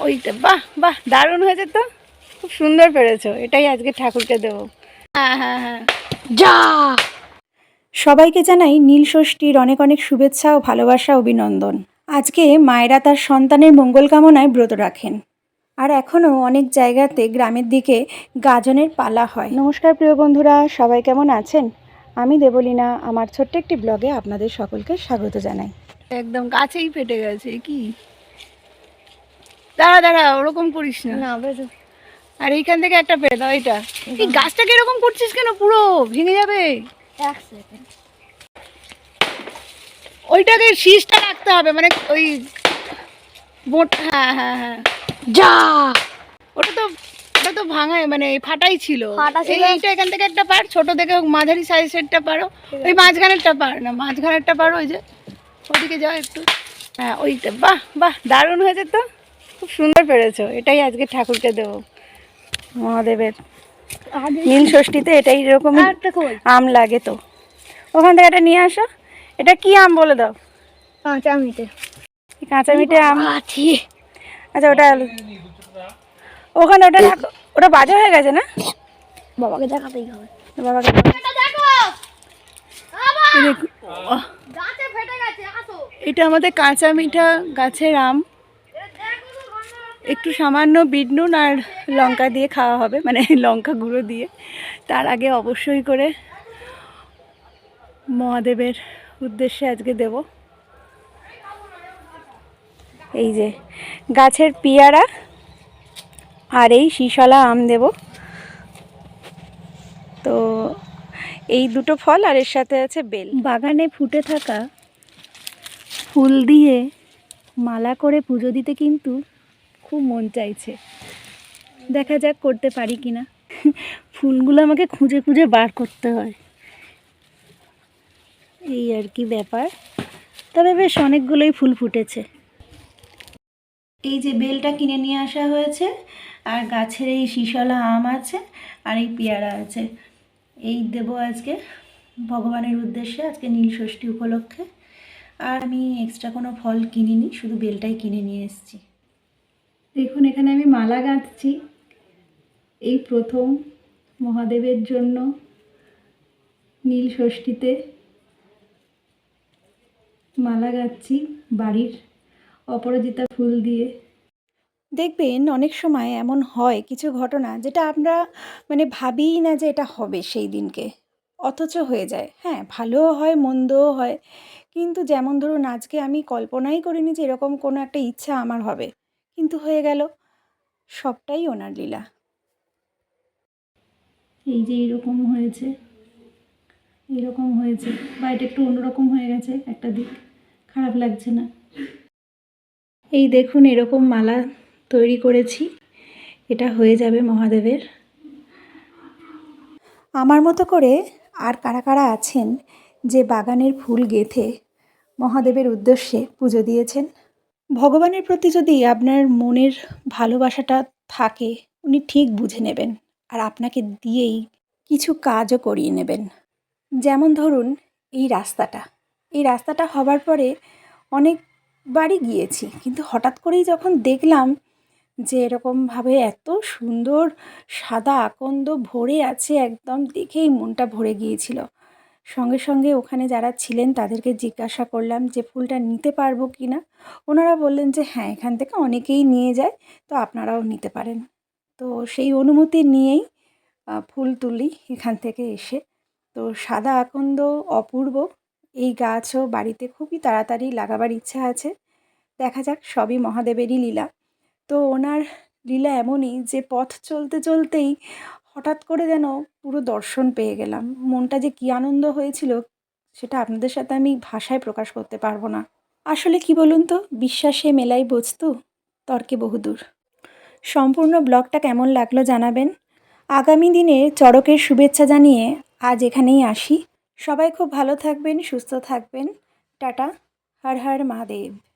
ওইটা বাহ বাহ দারুণ হয়েছে তো। খুব সুন্দর পেরেছ এটাই আজকে ঠাকুরকে দেবো। হ্যাঁ হ্যাঁ হ্যাঁ। যা! সবাইকে জানাই নীল ষষ্ঠীর অনেক অনেক শুভেচ্ছা ও ভালোবাসা অভিনন্দন। আজকে মায়েরা তার সন্তানের মঙ্গল কামনায় ব্রত রাখেন। আর এখনও অনেক জায়গাতে গ্রামের দিকে গাজনের পালা হয়। নমস্কার প্রিয় বন্ধুরা সবাই কেমন আছেন? আমি দেবলীনা আমার ছোট্ট একটি ব্লগে আপনাদের সকলকে স্বাগত জানাই। একদম গাছেই ফেটে গেছে কি? দাঁড়া দাঁড়া ওরকম করিস না। না আর এইখান থেকে একটা পেয়ে দাও এটা এই গাছটাকে এরকম করছিস কেন? পুরো ভেঙে যাবে। এক সেকেন্ড ওইটাকে শীষটা রাখতে হবে মানে ওই মোট হ্যাঁ হ্যাঁ হ্যাঁ। যা! ওটা তো ওটা তো ভাঙায় মানে ফাটাই ছিল। এইটা এখান থেকে একটা পার ছোট থেকে হোক, মাঝারি সাইজেরটা পারো। ওই মাঝখানেরটা পার না মাঝখানেরটা পারো ওই যে। ওদিকে যাও একটু। হ্যাঁ ওইটা বাহ বাহ দারুণ হয়েছে তো। খুব সুন্দর পেরেছ এটাই আজকে ঠাকুরকে দেবো মহাদেবের। নীল ষষ্ঠীতে এটাই এরকম একটা আম লাগে তো। ওখান থেকে এটা নিয়ে আসো এটা কি আম বলে দাও? কাঁচা মিটে। এই কাঁচা মিঠে আম। আচ্ছা ওটা ওখানে ওটা রাখো ওটা বাজে হয়ে গেছে না? বাবাকে দেখাতেই হবে। বাবাকে দাও। এই দেখো, ওহ, গাছে ফেটে গেছে আসো। এটা আমাদের কাঁচা মিঠা গাছের আম। একটু সামান্য বিট নুন আর লঙ্কা দিয়ে খাওয়া হবে মানে লঙ্কা গুঁড়ো দিয়ে। তার আগে অবশ্যই করে মহাদেবের উদ্দেশ্যে আজকে দেব। এই যে গাছের পিয়ারা আর এই শিশলা আম দেব। তো এই দুটো ফল আর এর সাথে আছে বেল। বাগানে ফুটে থাকা ফুল দিয়ে মালা করে পুজো দিতে কিন্তু খুব মন চাইছে। দেখা যাক করতে পারি কি না ফুলগুলো আমাকে খুঁজে খুঁজে বার করতে হয়। এই আর কি ব্যাপার। তবে বেশ অনেকগুলোই ফুল ফুটেছে। এই যে বেলটা কিনে নিয়ে আসা হয়েছে, আর গাছের এই শিশলা আম আছে, আর এই পেয়ারা আছে। এই দেবো আজকে ভগবানের উদ্দেশ্যে, আজকে নীল ষষ্ঠী উপলক্ষে। আর আমি এক্সট্রা কোনো ফল কিনিনি, শুধু বেলটাই কিনে নিয়ে এসেছি। দেখুন, এখানে আমি মালা গাঁথছি। এই প্রথম মহাদেবের জন্য নীল ষষ্ঠীতে মালা গাঁথছি বাড়ির অপরাজিতা ফুল দিয়ে। দেখবেন, অনেক সময় এমন হয় কিছু ঘটনা যেটা আমরা মানে ভাবিই না যে এটা হবে সেই দিনকে। অথচ হয়ে যায়। হ্যাঁ ভালোও হয়, মন্দও হয়। কিন্তু যেমন ধরুন, আজকে আমি কল্পনাই করিনি যে এরকম কোনো একটা ইচ্ছা আমার হবে। কিন্তু হয়ে গেল। সবটাই ওনার লীলা। এই যে এরকম হয়েছে এরকম হয়েছে। বা এটা একটু অন্যরকম হয়ে গেছে একটা দিক খারাপ লাগছে না। এই দেখুন এরকম মালা তৈরি করেছি। এটা হয়ে যাবে মহাদেবের। আমার মতো করে আর কারা কারা আছেন যে বাগানের ফুল গেথে মহাদেবের উদ্দেশ্যে পুজো দিয়েছেন? ভগবানের প্রতি যদি আপনার মনের ভালোবাসাটা থাকে, উনি ঠিক বুঝে নেবেন আর আপনাকে দিয়েই কিছু কাজও করিয়ে নেবেন। যেমন ধরুন, এই রাস্তাটা। এই রাস্তাটা হবার পরে অনেকবারই গিয়েছি, কিন্তু হঠাৎ করেই যখন দেখলাম যে এরকমভাবে এত সুন্দর সাদা আকন্দ ভরে আছে, একদম দেখেই মনটা ভরে গিয়েছিল। সঙ্গে সঙ্গে ওখানে যারা ছিলেন তাদেরকে জিজ্ঞাসা করলাম যে ফুলটা নিতে পারব কি না? ওনারা বললেন যে হ্যাঁ এখান থেকে অনেকেই নিয়ে যায়, তো আপনারাও নিতে পারেন। তো সেই অনুমতি নিয়েই ফুল তুলি এখান থেকে এসে। তো সাদা আকন্দ, অপূর্ব, এই গাছও বাড়িতে খুবই তাড়াতাড়ি লাগাবার ইচ্ছা আছে। দেখা যাক, সবই মহাদেবেরই লীলা। তো ওনার লীলা এমনই যে পথ চলতে চলতেই হঠাৎ করে যেন পুরো দর্শন পেয়ে গেলাম। মনটা যে কী আনন্দ হয়েছিল, সেটা আপনাদের সাথে আমি ভাষায় প্রকাশ করতে পারব না। আসলে কি বলুন তো, বিশ্বাসে মেলাই বস্তু তর্কে বহুদূর। সম্পূর্ণ ব্লগটা কেমন লাগল জানাবেন। আগামী দিনে চড়কের শুভেচ্ছা জানিয়ে আজ এখানেই আসি। সবাই খুব ভালো থাকবেন, সুস্থ থাকবেন। টাটা, হর হর মহাদেব।